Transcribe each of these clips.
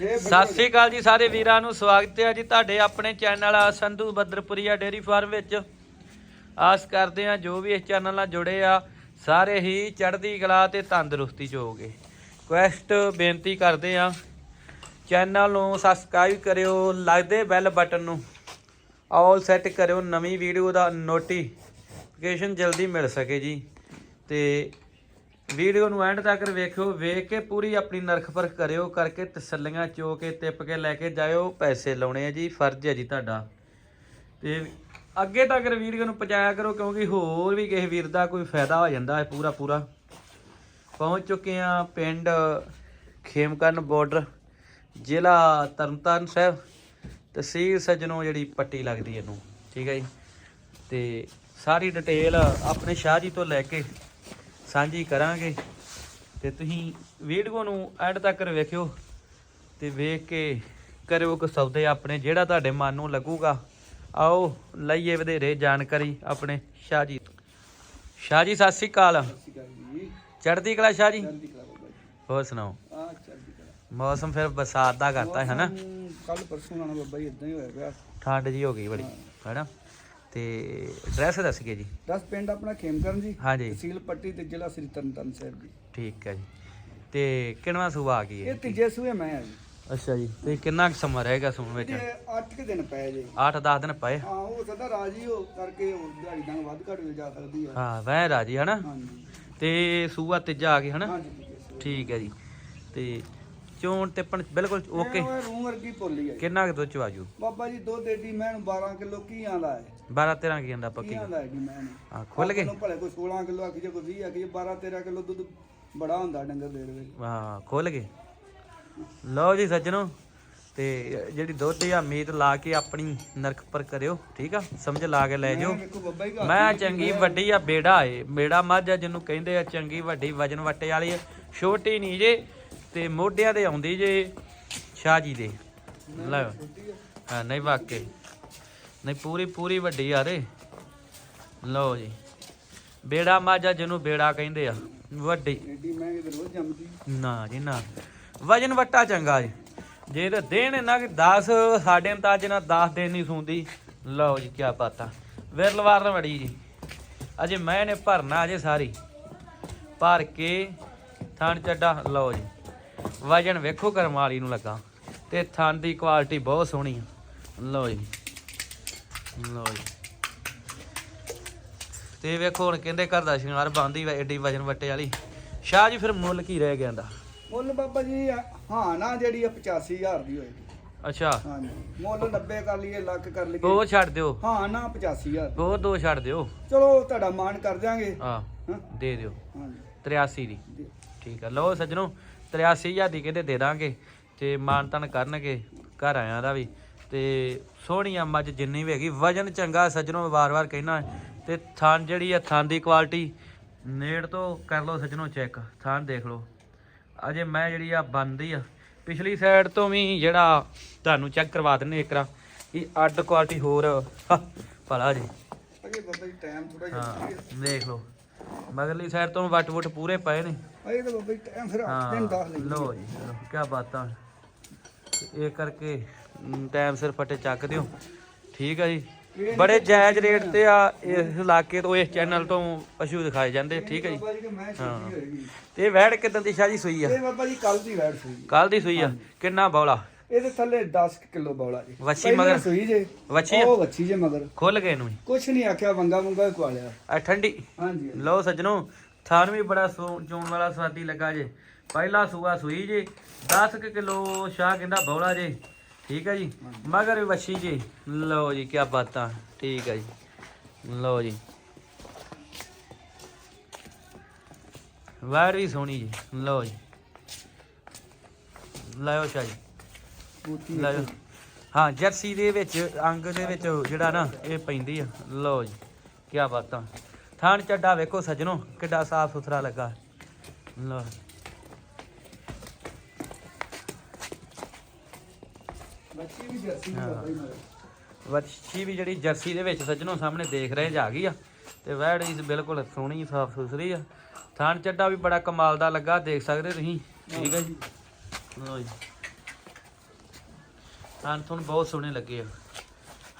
ਸਤਿ ਸ੍ਰੀ ਅਕਾਲ ਜੀ ਸਾਰੇ ਵੀਰਾਂ ਨੂੰ, ਸਵਾਗਤ ਹੈ ਜੀ ਤੁਹਾਡੇ ਆਪਣੇ ਚੈਨਲ ਆ ਸੰਧੂ ਬੱਦਰਪੁਰੀਆ ਡੇਰੀ ਫਾਰਮ ਵਿੱਚ। ਆਸ ਕਰਦੇ ਆ ਜੋ ਵੀ ਇਸ ਚੈਨਲ ਨਾਲ ਜੁੜੇ ਆ, ਸਾਰੇ ਹੀ ਚੜ੍ਹਦੀ ਕਲਾ ਤੇ ਤੰਦਰੁਸਤੀ ਚ ਹੋਗੇ ਕੁਐਸਟ ਬੇਨਤੀ ਕਰਦੇ ਆ ਚੈਨਲ ਨੂੰ ਸਬਸਕ੍ਰਾਈਬ ਕਰਿਓ ਲੱਗਦੇ ਬੈਲ ਬਟਨ ਨੂੰ ਆਲ ਸੈੱਟ ਕਰਿਓ, ਨਵੀਂ ਵੀਡੀਓ ਦਾ ਨੋਟੀਫਿਕੇਸ਼ਨ ਜਲਦੀ ਮਿਲ ਸਕੇ ਜੀ। ਤੇ ਵੀਡੀਓ ਨੂੰ ਐਂਡ ਤੱਕ ਵੇਖਿਓ, ਵੇਖ ਕੇ ਪੂਰੀ ਆਪਣੀ ਨਰਖ ਪਰਖ ਕਰਿਓ, ਕਰਕੇ ਤਸੱਲੀਆਂ ਚੋ ਕੇ ਤਿੱਪ ਕੇ ਲੈ ਕੇ ਜਾਇਓ। ਪੈਸੇ ਲਾਉਣੇ ਆ ਜੀ, ਫਰਜ਼ ਹੈ ਜੀ ਤੁਹਾਡਾ। ਤੇ ਅੱਗੇ ਤੱਕ ਵੀਡੀਓ ਨੂੰ ਪਹੁੰਚਾਇਆ ਕਰੋ, ਕਿਉਂਕਿ ਹੋਰ ਵੀ ਕਿਸੇ ਵੀਰ ਦਾ ਕੋਈ ਫਾਇਦਾ ਹੋ ਜਾਂਦਾ ਹੈ ਪੂਰਾ ਪੂਰਾ। ਪਹੁੰਚ ਚੁੱਕੇ ਆ ਪਿੰਡ ਖੇਮਕਰਨ ਬਾਰਡਰ ਜ਼ਿਲ੍ਹਾ ਤਰਨਤਾਰਨ ਸਾਹਿਬ। ਤਹਿਸੀਲ ਸਜਣੋ ਜਿਹੜੀ ਪੱਟੀ ਲੱਗਦੀ ਇਹਨੂੰ, ਠੀਕ ਹੈ ਜੀ। ਤੇ ਸਾਰੀ ਡਿਟੇਲ ਆਪਣੇ ਸ਼ਾਹ ਜੀ ਤੋਂ ਲੈ ਕੇ ਸਾਂਝੀ ਕਰਾਂਗੇ ਤੇ ਤੁਸੀਂ ਵੀਡੀਓ ਨੂੰ ਐਂਡ ਤੱਕ ਵੇਖਿਓ ਤੇ ਵੇਖ ਕੇ ਕਰਿਓ ਕੋ ਸੌਦੇ ਆਪਣੇ ਜਿਹੜਾ ਤੁਹਾਡੇ ਮਨ ਨੂੰ ਲੱਗੂਗਾ। ਆਓ ਲਈਏ ਵਧੇਰੇ ਜਾਣਕਾਰੀ ਆਪਣੇ ਸ਼ਾਹ ਜੀ ਸ਼ਾਹ ਜੀ ਸਤਿ ਸ੍ਰੀ ਅਕਾਲ। ਚੜ੍ਹਦੀ ਕਲਾ ਸ਼ਾਹ ਜੀ? ਹੋਰ ਸੁਣਾਓ? ਮੌਸਮ ਫਿਰ ਬਰਸਾਤ ਦਾ ਕਰਤਾ ਹੈ ਨਾ? ਕੱਲ ਪਰਸੋਂ ਨਾਲ ਬਾਬਾ ਜੀ ਇਦਾਂ ਹੀ ਹੋਇਆ ਪਿਆ। ਠੰਡ ਜੀ ਹੋ ਗਈ ਬੜੀ ਹੈਨਾ ਤੇ ਐਡਰੈਸ ਦੱਸ ਕੇ ਜੀ। 10 ਪਿੰਡ ਆਪਣਾ ਖੇਮਕਰਨ ਜੀ ਹਾਂਜੀ। ਤਹਿਸੀਲ ਪੱਟੀ ਤੇ ਜ਼ਿਲ੍ਹਾ ਸ੍ਰੀ ਤਰਨਤਾਰਨ ਸਾਹਿਬ ਜੀ। ਠੀਕ ਹੈ ਜੀ। ਤੇ ਕਿੰਨਵਾ ਸੂਆ ਆ ਗਈ ਇਹ ਹੈ ਤੀਜੇ ਸੂਏ ਮੈਂ ਆ ਜੀ। ਅੱਛਾ ਜੀ ਤੇ ਕਿੰਨਾ ਕੁ ਸਮਾਂ ਰਹੇਗਾ ਸੂਣ ਵਿੱਚ? ਤੇ 8 ਕਿ ਦਿਨ ਪਏ ਜੀ। 8-10 ਦਿਨ ਪਏ? ਹਾਂ ਉਹ ਸਦਾ ਰਾਜੀ ਹੋ ਕਰਕੇ ਉਹ ਦਿਹਾੜੀ ਨਾਲ ਵੱਧ ਘੱਟ ਵੀ ਜਾ ਸਕਦੀ ਹੈ ਹਾਂ ਵਹਿ ਰਾਜੀ ਹਨਾ? ਹਾਂਜੀ। ਤੇ ਸੂਆ ਤੀਜਾ ਆ ਗਈ ਹਨਾ? ਹਾਂਜੀ ਤੀਜੇ ਸੂਏ ਠੀਕ ਹੈ ਜੀ। ਤੇ ਚੋਣ ਟਿੱਪਣ ਬਿਲਕੁਲ ਓਕੇ ਰੂਮ ਵਰਗੀ ਪੋਲੀ ਹੈ ਜੀ। ਕਿੰਨਾ ਕੁ ਦੁੱਧ ਚ ਆਜੂ ਬਾਬਾ ਜੀ ਦੁੱਧ ਏਡੀ ਮੈਂ 12 ਕਿਲੋ ਕੀ ਆਂਦਾ ਹੈ 12-13 ਕੀ ਜਾਂਦਾ ਕੀ ਪੱਕੀ ਆਂਦਾ ਹੈ ਜੀ ਮੈਂ ਹਾਂ ਖੁੱਲ ਗਏ ਭਲੇ ਕੋਈ 16 ਕਿਲੋ ਆਖੀ ਜੇ ਕੋਈ 20 ਆਖੀ ਜੇ 12 13 ਕਿਲੋ ਦੁੱਧ ਬੜਾ ਹੁੰਦਾ ਡੰਗਰ ਦੇ ਦੇ ਹਾਂ ਖੁੱਲ ਗਏ। ਲਓ ਜੀ ਸੱਜਣੋ ਤੇ ਜਿਹੜੀ ਦੁੱਧ ਆ ਮੀਟ ਲਾ ਕੇ ਆਪਣੀ ਨਰਕ ਪਰ ਕਰਿਓ ਠੀਕ ਆ? ਸਮਝ ਲਾ ਕੇ ਲੈ ਜਾਓ। ਮੈਂ ਚੰਗੀ ਵੱਡੀ ਆ ਬੇੜਾ ਏ। ਬੇੜਾ ਮੱਝ ਆ ਜਿਹਨੂੰ ਕਹਿੰਦੇ ਆ ਚੰਗੀ ਵੱਡੀ ਵਜਨ ਵੱਟੇ ਵਾਲੀ ਛੋਟੀ ਨਹੀਂ ਜੇ ਤੇ ਮੋਢਿਆਂ ਦੇ ਆਉਂਦੀ ਜੇ ਸ਼ਾਹ ਜੀ ਦੇ। ਲੈ। ਹਾਂ, ਨਹੀਂ ਵਾਕੇ। ਨਹੀਂ, ਪੂਰੀ ਪੂਰੀ ਵੱਡੀ ਆ ਰੇ। ਲਓ ਜੀ। ਬੇੜਾ ਮੱਝ ਜਿਹਨੂੰ ਬੇੜਾ ਕਹਿੰਦੇ ਆ। ਵੱਡੀ। ਏਡੀ ਮੈਂ ਕਿਤੇ ਰੋਜ਼ ਜੰਮਦੀ ਨਾ ਜੀ, ਨਾ। ਵਜਨ ਵੱਟਾ ਚੰਗਾ ਜੀ। ਜੇ ਤੇ ਦੇਣ ਇਹਨਾਂ ਕਿ 10 ਸਾਡੇ ਅੰਦਾਜ਼ ਨਾਲ 10 ਦਿਨ ਨਹੀਂ ਸੁੰਦੀ। ਲਓ ਜੀ ਕੀ ਪਤਾ ਵਿਰਲਵਾਰ ਵੜੀ ਜੀ। ਅਜੇ ਮੈਂ ਨੇ ਭਰਨਾ ਅਜੇ ਸਾਰੀ। ਭਰ ਕੇ ਥਣ ਚੱਡਾ, ਲਓ ਜੀ। ਵਜਨ ਵੇਖੋ ਕਰਮ ਵਾਲੀ ਨੂੰ ਲੱਗਾ। ਤੇ ਥਣ ਦੀ ਕੁਆਲਿਟੀ ਬਹੁਤ ਸੋਹਣੀ ਆ। ਲਓ ਜੀ। ਲਓ ਜੀ। ਤੇ ਵੇਖੋ ਹੁਣ ਕਹਿੰਦੇ ਘਰ ਦਾ ਸ਼ਿੰਗਾਰ ਬੰਦੀ ਐਡੀ ਵਜਨ ਵੱਟੇ ਵਾਲੀ। ਸ਼ਾਹ ਜੀ ਫਿਰ ਮੁੱਲ ਕੀ ਰਹਿ ਗਿਆ ਦਾ ਮੁੱਲ ਬਾਬਾ ਜੀ ਹਾਂ ਨਾ ਜਿਹੜੀ ਆ 85000 ਦੀ ਹੋਏਗੀ। ਅੱਛਾ। ਹਾਂਜੀ। ਮੁੱਲ 90 ਕਰ ਲਈਏ ਲੱਖ ਕਰ ਲਈਏ। ਉਹ ਛੱਡ ਦਿਓ। ਹਾਂ ਨਾ 85000 ਉਹ ਦੋ। ਛੱਡ ਦਿਓ। ਚਲੋ ਤੁਹਾਡਾ ਮਾਨ ਕਰ ਦਿਆਂਗੇ। ਹਾਂ ਦੇ ਦਿਓ। ਹਾਂਜੀ। 83 ਦੀ। ਦੇ- ਠੀਕ ਆ। ਲਓ ਸੱਜਣੋ 83000 ਦੀ ਕਹਿੰਦੇ ਦੇ ਦਾਂਗੇ ਤੇ ਮਾਨਤਨ ਕਰਨਗੇ ਘਰ ਆਇਆਂ ਦਾ ਵੀ। ਤੇ ਸੋਹਣੀ ਆ ਮੱਝ ਜਿੰਨੀ ਵੀ ਹੈਗੀ ਵਜਨ ਚੰਗਾ ਸੱਜਣੋ ਵਾਰ-ਵਾਰ ਕਹਿਣਾ ਤੇ ਥਾਂ ਜਿਹੜੀ ਆ ਥਾਂ ਦੀ ਕੁਆਲਿਟੀ ਨੇੜ ਤੋਂ ਕਰ ਲਓ ਸੱਜਣੋ ਚੈੱਕ ਥਾਂ ਦੇਖ ਲਓ। ਅਜੇ ਮੈਂ ਜਿਹੜੀ ਆ ਬੰਦੀ ਆ। ਪਿਛਲੀ ਸਾਈਡ ਤੋਂ ਵੀ ਜਿਹੜਾ ਤੁਹਾਨੂੰ ਚੈੱਕ ਕਰਵਾ ਦਿੰਨੇ ਇੱਕ ਰਾ ਇਹ ਅੱਡ ਕੁਆਲਿਟੀ ਹੋਰ ਭਲਾ ਜੀ। ਅਜੇ ਬਾਬਾ ਜੀ ਟਾਈਮ ਥੋੜਾ ਜਿਹਾ ਦੇਖ ਲਓ। ਮਗਰਲੀ ਸਾਈਡ ਤੋਂ ਵੱਟ ਵੁੱਟ ਪੂਰੇ ਪਏ ਨੇ। ਅਜੇ ਤਾਂ ਬਾਬਾ ਜੀ ਟਾਈਮ ਫਿਰ 8 ਹਾਂ ਦਿਨ 10 ਲਈ ਲੋ ਜੀ ਕੀ ਬਾਤਾਂ। ਇਹ ਕਰਕੇ ਟਾਈਮ ਸਿਰ ਫਟੇ ਚੱਕ ਦਿਓ। ਠੀਕ ਆ ਜੀ। ਬੜੇ ਜਾਇਜ਼ ਰੇਟ ਤੇ ਆ ਇਸ ਇਲਾਕੇ ਤੋਂ ਇਸ ਚੈਨਲ ਤੋਂ ਪਸ਼ੂ ਦਿਖਾਏ ਜਾਂਦੇ ਠੀਕ ਹੈ। ਜੀ ਤੇ ਇਹ ਵੈੜ ਕਿਦਾਂ ਦੀ ਸ਼ਾਹ ਜੀ ਸੂਈ ਆ? ਇਹ ਬਾਬਾ ਜੀ ਕੱਲ ਦੀ ਵੈਟ ਸੀ ਕੱਲ ਦੀ ਸੂਈ ਆ। ਕਿੰਨਾ ਬੌਲਾ? ਇਹਦੇ ਥੱਲੇ 10 ਕਿਲੋ ਬੌਲਾ ਜੀ। ਵੱਛੀ ਪਹਿਲਾਂ ਮਗਰ? ਸੂਈ ਜੇ। ਵੱਛੀ ਆ? ਉਹ ਵੱਛੀ ਜੇ ਮਗਰ। ਖੁੱਲ ਗਏ ਨੂੰ ਕੁਛ ਨਹੀਂ ਆਖਿਆ ਵੰਗਾ ਵੰਗਾ ਹੀ ਕੁਆਲਿਆ। ਆ ਠੰਡੀ। ਹਾਂਜੀ ਲਓ ਸੱਜਣੋ ਥਾਨ ਵੀ ਬੜਾ ਸੋ- ਚੋਣ ਵਾਲਾ ਸਵਾਦੀ ਲੱਗਾ ਜੇ। ਪਹਿਲਾ ਸੂਆ ਸੂਈ ਜੇ 10 ਕਿਲੋ ਸ਼ਾਹ ਕਹਿੰਦਾ ਬੌਲਾ ਜੇ। ਠੀਕ ਹੈ ਜੀ? ਮਗਰ ਵੀ ਵੱਛੀ ਜੇ। ਲਓ ਜੀ ਕੀ ਬਾਤਾਂ। ਠੀਕ ਹੈ ਜੀ। ਲਓ ਜੀ। ਵਾਰ ਵੀ ਸੋਹਣੀ ਜੀ। ਲਓ ਜੀ। ਲਾਓ ਸ਼ਾਹ ਜੀ। ਲਾਓ ਹਾਂ ਜਰਸੀ ਦੇ ਵਿੱਚ ਅੰਗ ਦੇ ਵਿੱਚ ਜਿਹੜਾ ਨਾ ਇਹ ਪੈਂਦੀ ਆ। ਲਓ ਜੀ ਕੀ ਬਾਤਾਂ ਥਾਣ ਚੱਡਾ ਵੇਖੋ ਸੱਜਣੋ ਕਿੱਡਾ ਸਾਫ਼ ਸੁਥਰਾ ਲੱਗਾ। ਲਓ। ਬੱਚੀ ਵੀ ਜਰਸੀ ਮਗਰ ਵੱਛੀ ਵੀ ਜਿਹੜੀ ਜਰਸੀ ਦੇ ਵਿੱਚ ਸੱਜਣੋ ਸਾਹਮਣੇ ਦੇਖ ਰਹੇ ਜਾ ਗਈ ਆ। ਤੇ ਵੈੜ ਇਸ ਬਿਲਕੁਲ ਸੋਹਣੀ ਸਾਫ਼ ਸੁਥਰੀ ਆ। ਥਾਣ ਚੱਡਾ ਵੀ ਬੜਾ ਕਮਾਲ ਦਾ ਲੱਗਾ ਦੇਖ ਸਕਦੇ ਤੁਸੀਂ। ਠੀਕ ਹੈ ਜੀ। ਲਓ ਜੀ। ਤੁਹਾਨੂੰ ਬਹੁਤ ਸੋਹਣੇ ਲੱਗੇ ਆ।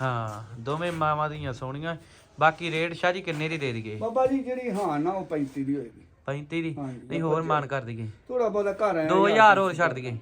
ਹਾਂ ਦੋਵੇਂ ਮਾਵਾਂ ਦੀਆਂ ਸੋਹਣੀਆਂ। ਬਾਕੀ ਰੇਟ ਸ਼ਾਹ ਜੀ ਕਿੰਨੇ ਦੀ ਦੇ ਦਈਏ? ਬਾਬਾ ਜੀ ਜਿਹੜੀ ਹਾਂ ਨਾ ਉਹ 35 ਦੀ ਹੋਏਗੀ। 35 ਦੀ? ਹਾਂਜੀ, ਨਹੀਂ ਹੋਰ ਮਾਨ ਕਰ ਦਈਏ। ਥੋੜਾ ਬਹੁਤਾ ਘਰ ਆਇਆ 2000 ਹੋਰ ਛੱਡ ਦਈਏ।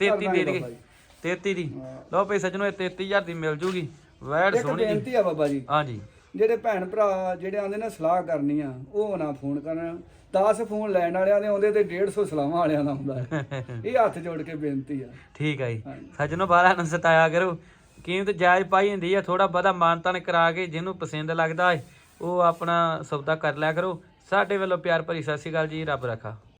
33 ਦਾਂਗੇ ਦੇ ਦਈਏ। ਬਾਬਾ ਜੀ। 33 ਦੀ। ਲਓ ਭਈ ਸੱਜਣੋ ਇਹ 33000 ਦੀ ਮਿਲ ਜੂਗੀ। ਵੈੜ ਇੱਕ ਸੋਹਣੀ ਜੀ ਬੇਨਤੀ ਆ ਬਾਬਾ ਜੀ। ਹਾਂਜੀ। ਜਿਹੜੇ ਭੈਣ ਭਰਾ ਜਿਹੜੇ ਆਂਦੇ ਨੇ ਸਲਾਹ ਕਰਨੀ ਆ ਉਹ ਨਾ ਫੋਨ ਕਰਨ। 10 ਫੋਨ ਲੈਣ ਵਾਲਿਆਂ ਦੇ ਆਉਂਦੇ ਤੇ 150 ਸਲਾਹਾਂ ਵਾਲਿਆਂ ਦਾ ਹੁੰਦਾ ਹੈ। ਇਹ ਹੱਥ ਜੋੜ ਕੇ ਬੇਨਤੀ ਆ। ਠੀਕ ਹੈ ਜੀ। ਸੱਜਣੋ ਬਾਹਲਾ ਨੂੰ ਸਤਾਇਆ ਕਰੋ। ਕੀਮਤ ਜਾਇਜ਼ ਪਾਈ ਹੁੰਦੀ ਆ ਥੋੜਾ ਬਹੁਤਾ ਮਾਨਤਾਨ ਕਰਾ ਕੇ ਜਿਹਨੂੰ ਪਸੰਦ ਲੱਗਦਾ ਹੈ ਉਹ ਆਪਣਾ ਸੌਦਾ ਕਰ ਲਿਆ ਕਰੋ। ਸਾਡੇ ਵੱਲੋਂ ਪਿਆਰ ਭਰੀ ਸਤਿ ਸ਼੍ਰੀ ਅਕਾਲ ਜੀ ਰੱਬ ਰੱਖਾ।